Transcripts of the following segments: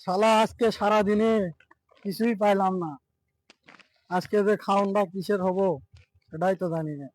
শালা, আজকে সারা দিনে কিছুই পাইলাম না। আজকে যে খাওনটা কিসের হব, সেটাই তো জানি না।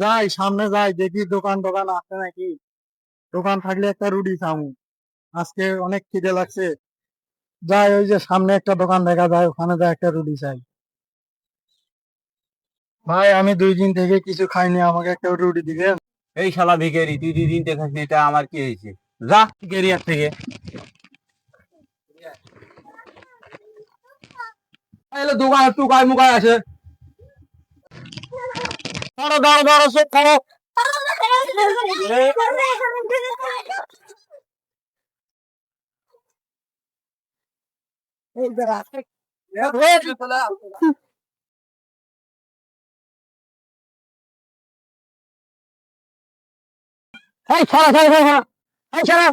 যাই সামনে যাই দেখি দোকান দোকান আছে নাকি? দোকান থাকলে একটা রুটি খামু। আজকে অনেক খিদে লাগছে। যাই ওই যে সামনে একটা দোকান দেখা যায় ওখানে যাই একটা রুটি চাই ভাই আমি দুই দিন থেকে কিছু খাইনি আমাকে একটা রুটি দিবেন? এই শালা ভিখারি তুই দুই দিন নি, এটা আমার কি হয়েছে? যা ভিখারি আর থেকে। দোকান একটু গায়ে মুখায় আছে। ছাড়া ছাড়া এই ছাড়া।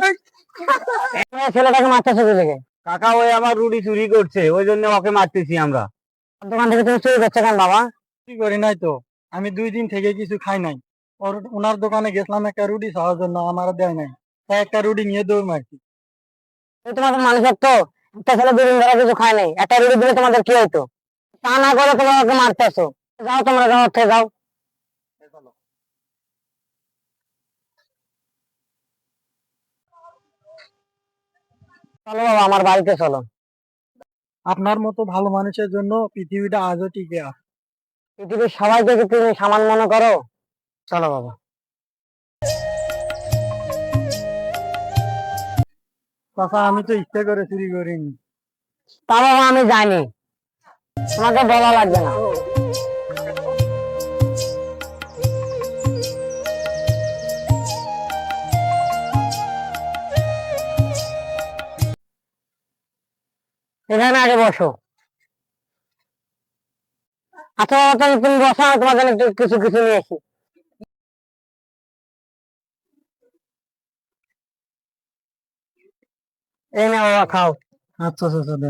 এই ছেলেটাকে মারতেছে দিকে কাকা ওই আমার রুটি চুরি করছে ওই জন্য ওকে মারতেছি আমরা। দোকান থেকে তুমি চুরি করছ কেন বাবা? চুরি করি নাই তো। আমি দুই দিন থেকে কিছু খাই নাই। ওর ওনার দোকানে গেছিলাম একটা রুটি খাওয়ার জন্য আমার দেয় নাই। তাই একটা রুটি নিয়ে দৌড় মারছি। তোমাদের মানুষের তো? একটা ছেলে দুদিন ধরে কিছু খায় নাই। একটা রুটি দিলে তোমাদের কি হইতো? তা না করে তোমরা ওকে মারতেছো। যাও তোমরা যাও থেকে যাও। চলো বাবা আমার বাড়িতে চলো। আপনার মতো ভালো মানুষের জন্য পৃথিবীটা আজও টিকে আছে। পৃথিবীর সবাইকে কি তুমি সামান মনে করো? চলো বাবা। চাচা আমি তো ইচ্ছে করে চুরি করিনি। তা বাবা আমি জানি তোমাকে বলা লাগবে না। এখানে আগে বসো। আচ্ছা বাবা তুমি বসো তোমার কিছু কিছু নিয়ে বাবা খাও। আচ্ছা আচ্ছা আচ্ছা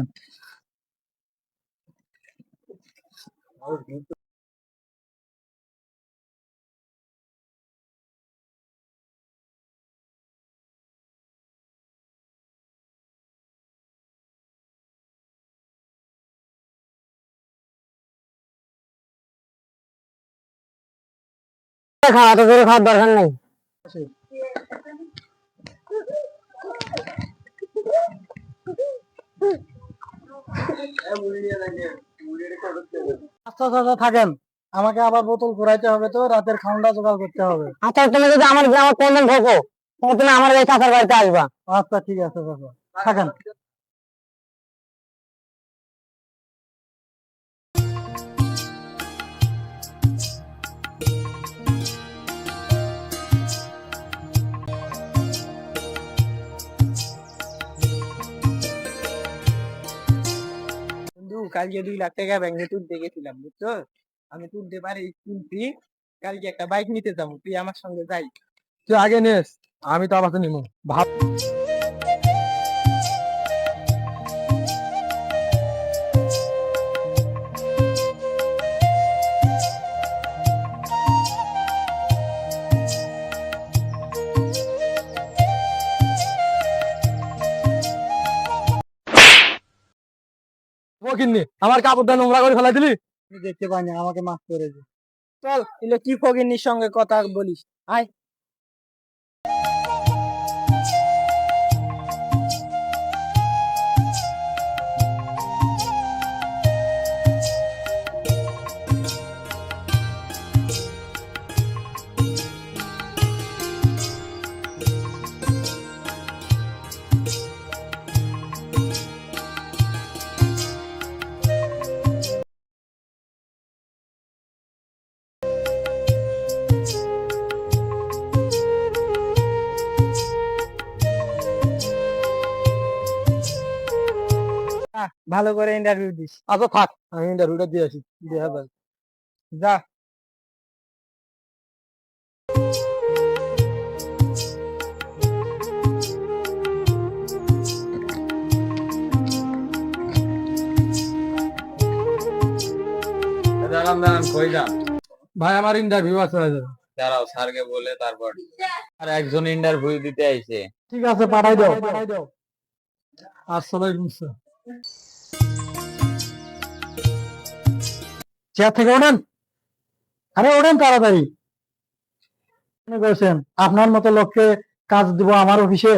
খাওয়া তো করে খাওয়ার দরকার নেই। আচ্ছা আচ্ছা আচ্ছা, থাকেন। আমাকে আবার বোতল ঘুরাইতে হবে তো রাতের খাওয়াটা জোগাড় করতে হবে। আচ্ছা তুমি যদি আমার গ্রামে কোনদিন ঢোকো তুমি আমার এই চাচার বাড়িতে আসবা। আচ্ছা ঠিক আছে থাকেন। কালকে দুই লাখ টাকা ব্যাংকে তুলতে গেছিলাম, বুঝছ? আমি তুলতে পারি, তুলছি। কালকে একটা বাইক নিতে যাব, তুই আমার সঙ্গে যাই। তুই আগে নেস আমি তো আবার নিমু ভাব কিন্নি আমার কাপড়টা নোংরা করে ফেলাই দিলি? দেখতে পাইনি আমাকে মাফ করে দে। চল এলে কি ফকিন্নির সঙ্গে কথা বলিস। আয়। ভালো করে ইন্টারভিউ দিস। আচ্ছা থাক আমি ইন্টারভিউটা দিয়ে আসি দেখা যাক যা। দাঁড়ান দাঁড়ান কই যান ভাই আমার ইন্টারভিউ আছে দাঁড়াও স্যারকে বলে তারপর। আর একজন ইন্টারভিউ দিতে আইছে। ঠিক আছে পাঠাই দাও। পাঠাই দাও আসসালামাইকুম স্যার। চেয়ার থেকে ওঠেন? আরে, ওঠেন তাড়াতাড়ি। মনে করছেন, আপনার মতো লোককে কাজ দিব আমার অফিসে?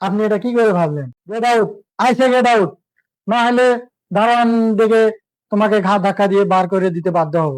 আপনি এটা কি করে ভাবলেন? গেট আউট আইসে গেট আউট না হলে দারোয়ান দেখে তোমাকে ঘা ধাক্কা দিয়ে বার করে দিতে বাধ্য হব।